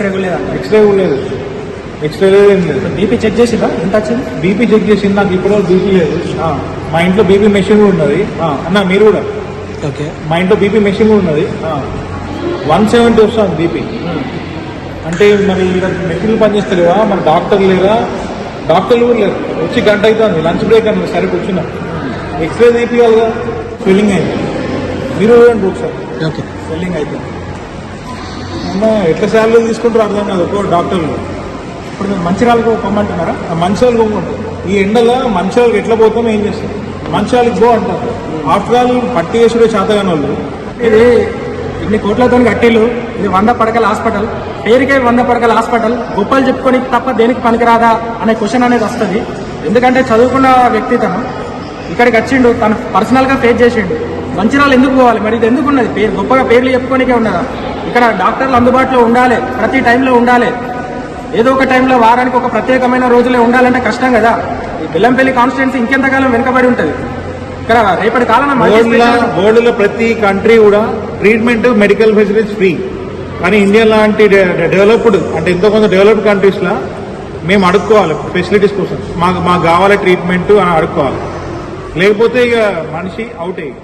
X ray కూడా లేదా? X ray కూడా లేదు. ఎక్స్రే లేదు ఏం లేదు. బీపీ చెక్ చేసిందా? ఎంత వచ్చింది? బీపీ చెక్ చేసింది నాకు ఇప్పుడు బీపీ లేదు. మా ఇంట్లో బీపీ మెషిన్ కూడా ఉన్నది. అన్న మీరు కూడా? ఓకే. మా ఇంట్లో బీపీ మెషిన్ కూడా ఉన్నది. వన్ సెవెంటీ వస్తుంది బీపీ. అంటే మరి ఇక్కడ మెషిన్లు పనిచేస్తలేవా మన డాక్టర్ లేరా? డాక్టర్లు కూడా లేరు. వచ్చి గంట అవుతుంది. లంచ్ బ్రేక్ అని సరే కూర్చున్నా. ఎక్స్రే తీపియాలిగా. స్వెల్లింగ్ అయింది. మీరు చూడండి ఒకసారి. ఓకే. స్వెల్లింగ్ అవుతుంది ఎట్లా శాలరీ తీసుకుంటారో అర్థం కాదు. ఒక్కో డాక్టర్లు ఇప్పుడు మీరు మంచిరాలకు పొమ్మంటున్నారా? ఆ మంచాలు కొనుక్కుంటారు ఈ ఎండలో మంచాలకు ఎట్లా పోతాం ఏం చేస్తాం? మంచాలకు గో అంటారు. ఆఫ్టర్ ఆల్ పట్టి చేసుడే చేతగాని వాళ్ళు ఇది ఇన్ని కోట్లతో కట్టిల్లు ఇది వంద పడకల హాస్పిటల్. పేరుకే వంద పడకల హాస్పిటల్. గొప్పలు చెప్పుకొని తప్ప దేనికి పనికిరాదా అనే క్వశ్చన్ అనేది వస్తుంది. ఎందుకంటే చదువుకున్న వ్యక్తి తను ఇక్కడికి వచ్చిండు తను పర్సనల్గా ఫేస్ చేసిండు. మంచిరాలు ఎందుకు పోవాలి? మరి ఇది ఎందుకు ఉన్నది పేరు గొప్పగా పేర్లు చెప్పుకోనికే ఉన్నదా? ఇక్కడ డాక్టర్లు అందుబాటులో ఉండాలి ప్రతి టైంలో ఉండాలి. ఏదో ఒక టైంలో వారానికి ఒక ప్రత్యేకమైన రోజులే ఉండాలంటే కష్టం కదా. ఈ బెల్లంపల్లి కాన్స్టిట్యున్సీ ఇంకెంతకాలం వెనుకబడి ఉంటుంది? ఇక్కడ రేపటి కాలం వరల్డ్ వరల్డ్ ప్రతి కంట్రీ కూడా ట్రీట్మెంట్ మెడికల్ ఫెసిలిటీస్ ఫ్రీ. కానీ ఇండియా లాంటి డెవలప్డ్ అంటే ఎంతో కొంత డెవలప్డ్ కంట్రీస్ లా మేము అడుక్కోవాలి ఫెసిలిటీస్ కోసం. మాకు మాకు కావాలి ట్రీట్మెంట్ అని అడుక్కోవాలి. లేకపోతే ఇక మనిషి అవుట్ అయ్యి